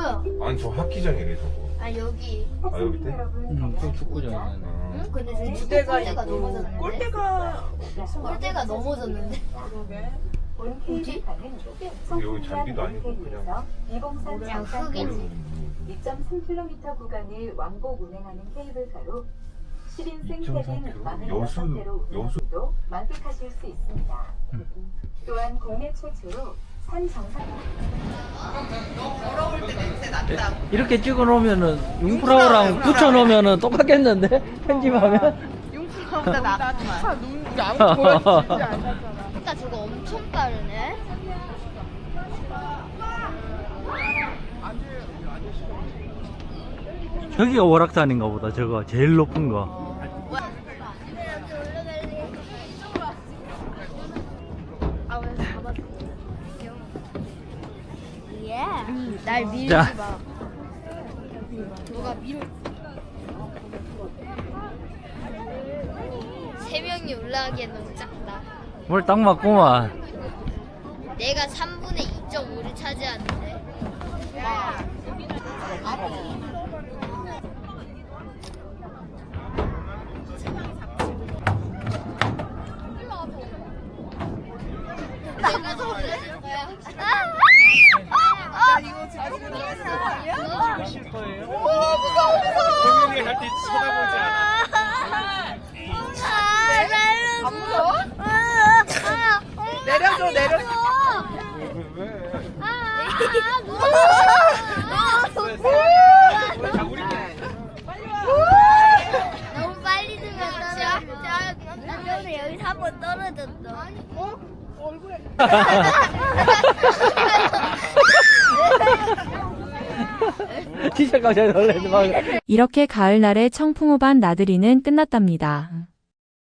뭐야? 아니 저 하키장이래 저거. 아 여기. 아 여기 밑에? 응, 또 축구장이네. 어. 응? 근데 지금 무대가 골대가 있고 넘어졌는데. 골대가 골대가 넘어졌는데. 그러게 뭐지? 여기 잔디도 아니고 그냥 장산 흙이지. 2.3km 구간을 왕복 운행하는 케이블카로 10인승 2.3 캐빈 km? 여수- 46대로 여수- 운행도 만끽하실 수 있습니다. 또한 국내 최초로 산 정상 이렇게 찍어 놓으면은 융프라우랑 붙여 놓으면은 똑같겠는데? 편집하면? 융프라보다 낫다 눈 아무 보여주지 않았잖아 진짜 저거 엄청 빠르네. 저기가 월악산인가 보다, 저거. 제일 높은 거. 예. 날 밀지 자. 마. 누가 밀? 세 명이 올라가기엔 너무 작다. 뭘 딱 맞구만. 내가 3분의 2.5를 차지하는데. 내가 더 올려줄 거야. 아, 이거 지금 실 거예요? 동현이가 절대 쳐다보지 않아. 아, 안 무서워? 아, 아, 내려줘, 내려줘. 아, 무서워. 자, 우리 너무 빨리 들어갔다. 자, 자, 나 여기서 한번 떨어졌어. 어? 얼굴에. 이렇게 가을날의 청풍호반 나들이는 끝났답니다.